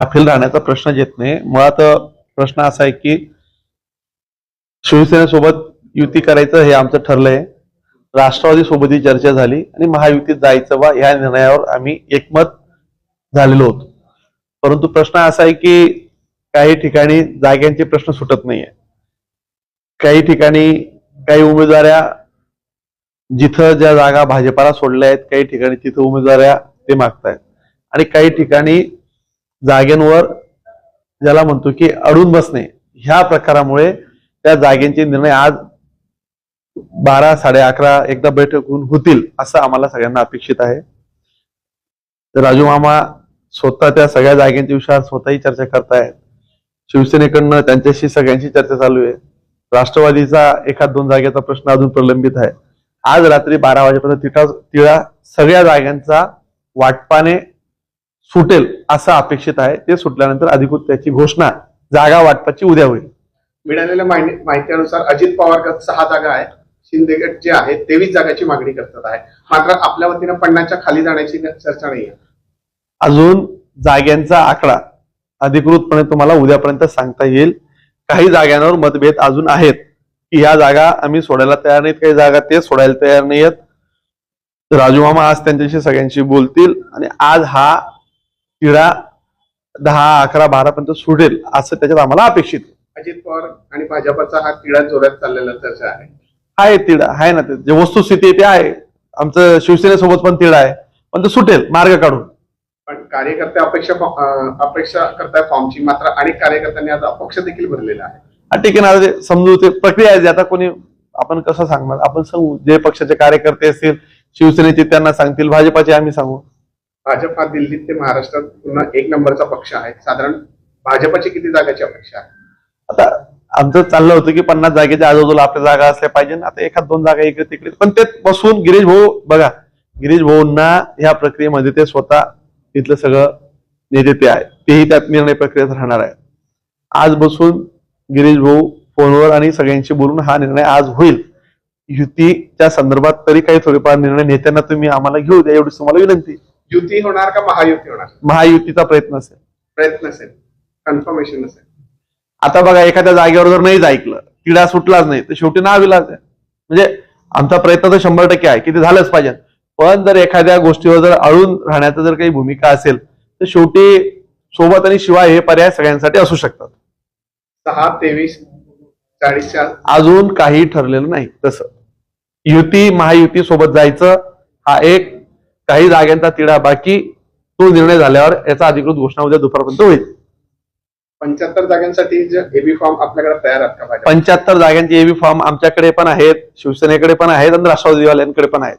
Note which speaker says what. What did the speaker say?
Speaker 1: गाफील राहण्याचा प्रश्न येत नाही. मुळात प्रश्न असा आहे की शिवसेनेसोबत युती करायचं हे आमचं ठरलंय. राष्ट्रवादी सोबतही चर्चा झाली आणि महायुतीत जायचं वा या निर्णयावर आम्ही एकमत झालेलो होतो. परंतु प्रश्न असा आहे की काही ठिकाणी जाग्यांचे प्रश्न सुटत नाहीये. काही ठिकाणी काही उमेदवाऱ्या जिथं ज्या जागा भाजपाला सोडल्या आहेत काही ठिकाणी तिथं उमेदवाऱ्या ते मागतायत. आणि काही ठिकाणी जागेंवर ज्याला म्हणतो की अडून बसणे ह्या प्रकारामुळे त्या जागेंचे निर्णय आज बारा साडे अकरा एकदा बैठक होऊन होतील असं आम्हाला सगळ्यांना अपेक्षित आहे. तर राजू मामा स्वतः त्या सगळ्या जागेंच्या विषयावर स्वतःही चर्चा करतायत. शिवसेनेकडनं त्यांच्याशी सगळ्यांशी चर्चा चालू आहे. राष्ट्रवादीचा एखाद दोन जागेचा प्रश्न अजून प्रलंबित आहे. आज रात्री बारा वाजेपर्यंत तिटा तिळा सगळ्या जागांचा वाटपाने सुटेल असं अपेक्षित आहे. ते सुटल्यानंतर अधिकृत त्याची घोषणा जागा वाटपाची उद्या होईल.
Speaker 2: मिळालेल्या माहिती माहितीनुसार अजित पवार सहा जागा आहेत. शिंदे गट जे आहे तेवीस जागाची मागणी करतात आहे. मात्र आपल्या वतीनं पन्नासच्या खाली जाण्याची चर्चा नाही आहे
Speaker 1: अजून जाग्यांचा आकडा अधिकृतपणे तुम्हाला उद्यापर्यंत सांगता येईल. काही जागांवर मतभेद अजून आहेत की ह्या जागा आम्ही सोडायला तयार नाहीत काही जागा ते सोडायला तयार नाहीयेत. राजू मामा आज त्यांच्याशी सगळ्यांशी बोलतील आणि आज हा तिढा दहा अकरा बारा पर्यंत सुटेल असं त्याच्यात आम्हाला अपेक्षित आहे.
Speaker 2: अजित पवार आणि भाजपचा हा तिढा जोरात चाललेला चर्चा आहे.
Speaker 1: आहे तिढा आहे ना ते. जे वस्तुस्थिती आहे ते आहे. आमचं शिवसेनेसोबत पण तिढा आहे. पण ते सुटेल मार्ग काढून.
Speaker 2: पण कार्यकर्ते अपेक्षा अं, अपेक्षा करताय फॉर्मची मात्र अनेक कार्यकर्त्यांनी आज अपक्ष देखील भरलेला आहे.
Speaker 1: हा ठीक आहे ना आता ते समजू ते प्रक्रिया आहे आता कोणी आपण कसं सांगणार? आपण सांगू जे पक्षाचे कार्यकर्ते असतील शिवसेनेचे त्यांना सांगतील भाजपाचे आम्ही सांगू.
Speaker 2: भाजप हा दिल्लीत ते महाराष्ट्रात पुन्हा एक नंबरचा पक्ष आहे. साधारण भाजपची किती जागाची अपेक्षा आहे?
Speaker 1: आता आमचं चाललं होतं की पन्नास जागेच्या आजूबाजूला आपल्या जागा असल्या पाहिजे. आता एखाद दोन जागा इकडे तिकडे. पण ते बसून गिरीश भाऊ बघा गिरीश भाऊंना ह्या प्रक्रियेमध्ये ते स्वतः तिथलं सगळं नेते ते आहे. तेही त्यात निर्णय प्रक्रियेत राहणार आहे. आज बसून गिरीश भाऊ फोनवर आणि सगळ्यांशी बोलून हा निर्णय आज होईल. युतीच्या संदर्भात तरी काही थोडेफार निर्णय नेत्यांना तुम्ही आम्हाला घेऊ द्या एवढीच तुम्हाला विनंती.
Speaker 2: युती होणार का महायुती होणार?
Speaker 1: महायुतीचा प्रयत्न असेल.
Speaker 2: प्रयत्न असेल. कन्फर्मेशन असेल.
Speaker 1: आता बघा एखाद्या जागेवर जर नाहीच ऐकलं किडा सुटलाच नाही तर शेवटी ना विलाज आहे. म्हणजे आमचा प्रयत्न तर शंभर टक्के आहे की ते झालंच पाहिजे. पण जर एखाद्या गोष्टीवर जर अळून राहण्याचं जर काही भूमिका असेल तर शेवटी सोबत आणि शिवाय हे पर्याय सगळ्यांसाठी असू शकतात.
Speaker 2: सहा तेवीस चाळीसच्या
Speaker 1: अजून काही ठरलेलं नाही तसं. युती महायुती सोबत जायचं हा एक काही जागांचा तिढा बाकी तो निर्णय झाल्यावर याचा अधिकृत घोषणा उद्या दुपारपर्यंत होईल.
Speaker 2: पंच्याहत्तर जागांसाठी जे एबी फॉर्म आपल्याकडे तयार आहेत का?
Speaker 1: पंच्याहत्तर जागांचे एबी फॉर्म आमच्याकडे पण आहेत शिवसेनेकडे पण आहेत आणि राष्ट्रवादीवाल्यांकडे पण आहेत.